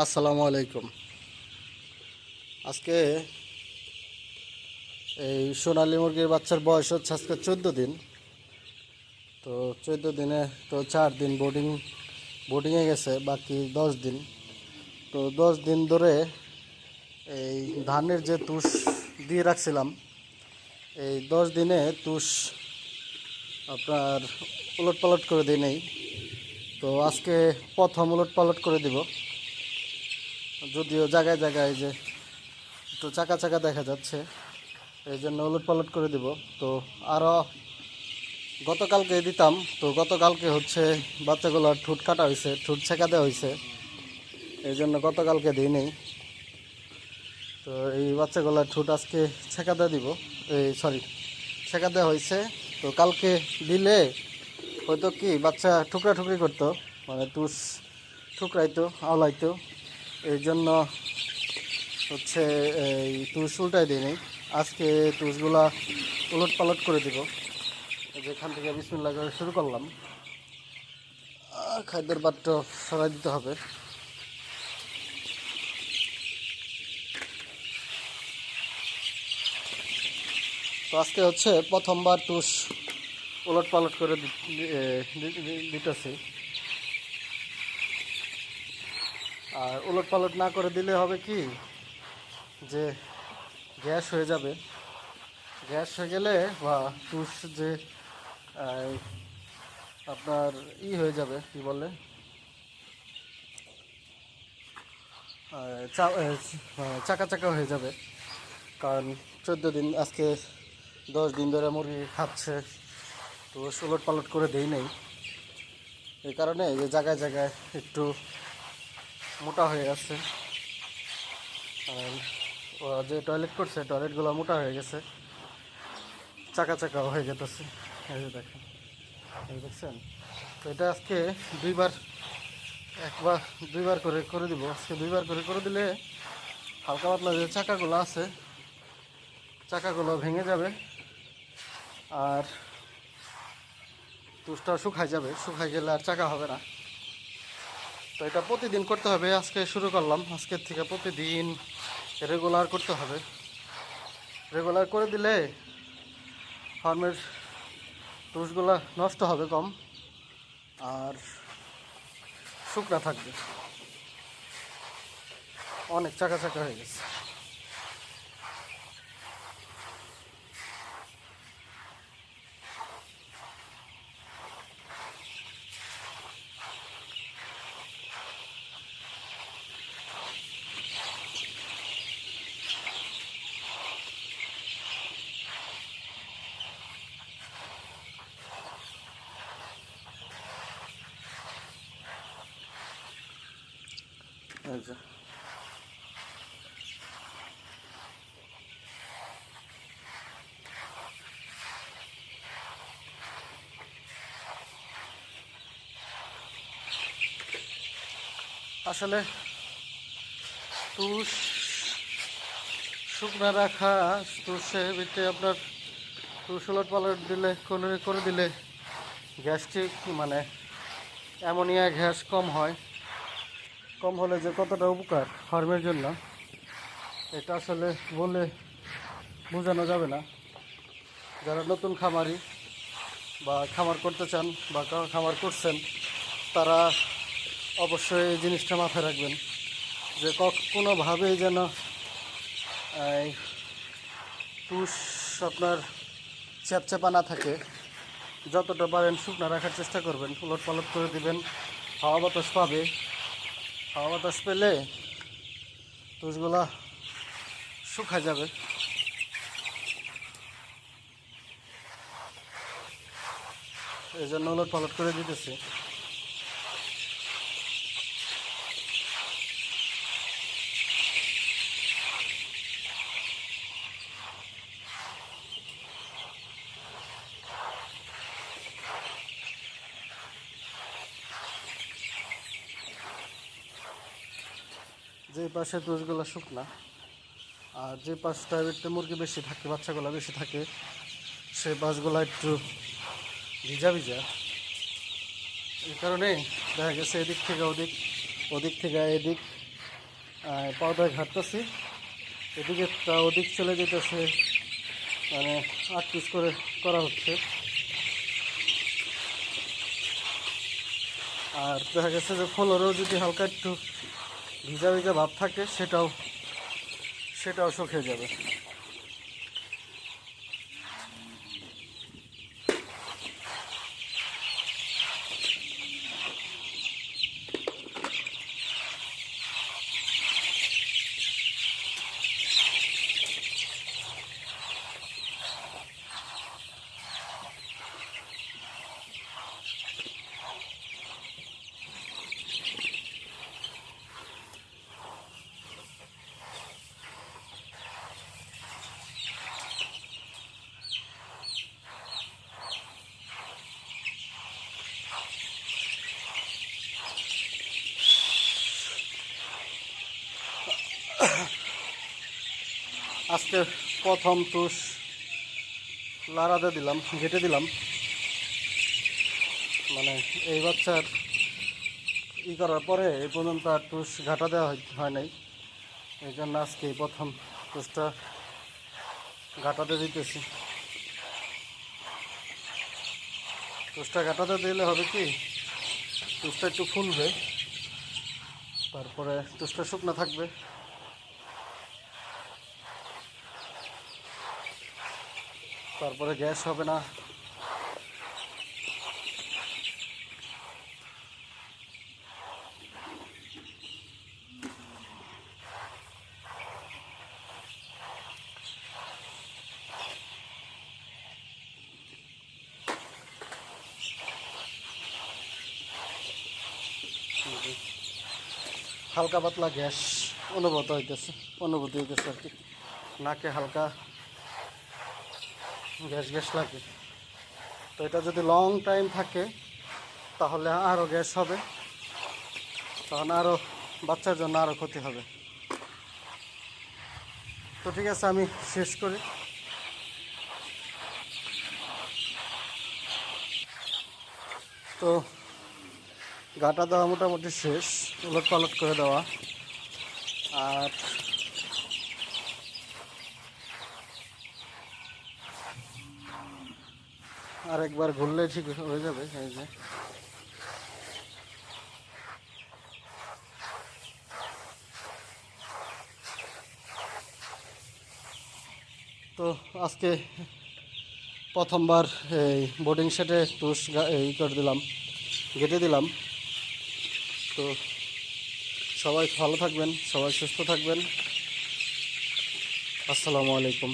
আসসালামু আলাইকুম। আজকে এই সোনালী মুরগির বাচ্চার বয়স হচ্ছে আজকে চোদ্দ দিন। তো চোদ্দ দিনে তো চার দিন বোর্ডিং বোর্ডিংয়ে গেছে, বাকি দশ দিন। তো দশ দিন ধরে এই ধানের যে তুষ দিয়ে রাখছিলাম, এই দশ দিনে তুষ আপনার উলট পালট করে দিই নেই। তো আজকে প্রথম উলট পালট করে দিব। যদিও জায়গায় জায়গায় যে একটু চাকা চাকা দেখা যাচ্ছে, এই জন্য উলট পালট করে দিব। তো আরও গতকালকে দিতাম, তো গতকালকে হচ্ছে বাচ্চাগুলোর ঠুট কাটা হয়েছে ঠুট ছেঁকা দেওয়া হয়েছে এই জন্য গতকালকে দিই নেই তো এই বাচ্চাগুলোর ঠুট আজকে ছেঁকা দেওয়া দিব। এই সরি ছেঁকা দেওয়া হয়েছে তো কালকে দিলে হয়তো কি বাচ্চা ঠুকরা ঠুকরি করতো মানে তুষ ঠুকরাইতো, আওলাইতো। এই জন্য হচ্ছে এই তুষ উল্টাই দিই আজকে তুষগুলা উলট পালট করে দিব। যেখান থেকে বিসমিল্লা করে শুরু করলাম। খাদ্যের পাত্র সরাই দিতে হবে। তো আজকে হচ্ছে প্রথমবার তুষ উলট পালট করে দিতেছি। আর উলট পালট না করে দিলে হবে কি? যে গ্যাস হয়ে যাবে। গ্যাস হয়ে গেলে বা তুষ যে আপনার ই হয়ে যাবে, কি বলে? চাকা চাকা হয়ে যাবে। কারণ চোদ্দ দিন, আজকে দশ দিন ধরে মুরগি খাচ্ছে, তো উলট পালট করে দেই নেই। এই কারণে যে জায়গায় জায়গায় একটু মোটা হয়ে গেছে। আর ও যে টয়লেট করছে টয়লেটগুলো মোটা হয়ে গেছে। চাকা চাকা হয়ে যেতেছে। এই যে দেখেন, এই দেখছেন? তো এটা আজকে দুইবার, একবার, দুইবার করে করে দিব। আজকে দুইবার করে করে দিলে হালকা পাতলা যে চাকাগুলো আছে, চাকাগুলো ভেঙে যাবে আর তুষটা শুকাই যাবে। শুকাই গেলে আর চাকা হবে না। তো এটা প্রতিদিন করতে হবে, আজকে শুরু করলাম, আজকের থেকে প্রতিদিন রেগুলার করতে হবে। রেগুলার করে দিলে ফার্মের তুষগুলা নষ্ট হবে কম, আর শুকনা থাকবে। অনেক চাকা চাকা হয়ে গেছে এই যে আসলে তুষ শুকনা রাখা তুষের ভিতরে আপনার তুষ উলট পালট দিলে করে করে দিলে গ্যাস্ট্রিক মানে অ্যামোনিয়া গ্যাস কম হয়। কম হলে যে কতটা উপকার ফার্মের জন্য, এটা আসলে বলে বোঝানো যাবে না। যারা নতুন খামারি বা খামার করতে চান বা খামার করছেন, তারা অবশ্যই এই জিনিসটা মাথায় রাখবেন যে কোনোভাবেই যেন তুষ আপনার চ্যাপচ্যাপা না থাকে, যতটা পারেন শুকনা রাখার চেষ্টা করবেন উলট পালট করে দিবেন, হাওয়া বাতাস পাবে। হাওয়া বাতাস পেলে তুষগুলা শুকা যাবে। এই জন্য উলট পালট করে দিতেছি। যে পাশে তুষগুলো শুকনা, আর যে পাশটায় একটু মুরগি বেশি থাকে, বাচ্চাগুলো বেশি থাকে, সে পাশগুলো একটু ভিজা ভিজা। এই কারণে দেখা গেছে এদিক থেকে ওদিক ওদিক থেকে এদিক পাউডার ঘাটতেছি। এদিকে তা ওদিক চলে যেতেছে মানে আট পিস করে করা হচ্ছে। আর দেখা গেছে যে ফ্লোরেও যদি হালকা একটু ভিজা ভিজা ভাব থাকে সেটাও সেটাও শুকিয়ে যাবে। আজকে প্রথম তুষ লাড়াতে দিলাম, ঘেটে দিলাম। মানে এই বাচ্চার ই করার পরে এই পর্যন্ত আর তুষ ঘাটা দেওয়া হয়- নাই। এই জন্য আজকে প্রথম তুষটা ঘাটাতে দিতেছি। তুষটা ঘাটাতে দিলে হবে কি তুষটা একটু ফুলবে, তারপরে তুষটা শুকনো থাকবে। তারপরে গ্যাস হবে না। হালকা পাতলা গ্যাস অনুভূত হইতেছে, অনুভূতি হইতেছে আর কি। নাকে হালকা গ্যাস গ্যাস লাগে। তো এটা যদি লং টাইম থাকে, তাহলে আরও গ্যাস হবে। তখন আরও বাচ্চার জন্য আরও ক্ষতি হবে। তো ঠিক আছে, আমি শেষ করি। তো গাটা দেওয়া মোটামুটি শেষ উলট পালট করে দেওয়া। আর আর একবার ঘুরলে ঠিক হয়ে যাবে, এই যে। তো আজকে প্রথমবার এই বোর্ডিং সেটে তুষ এই করে দিলাম, গেটে দিলাম। তো সবাই ভালো থাকবেন, সবাই সুস্থ থাকবেন। আসসালামু আলাইকুম।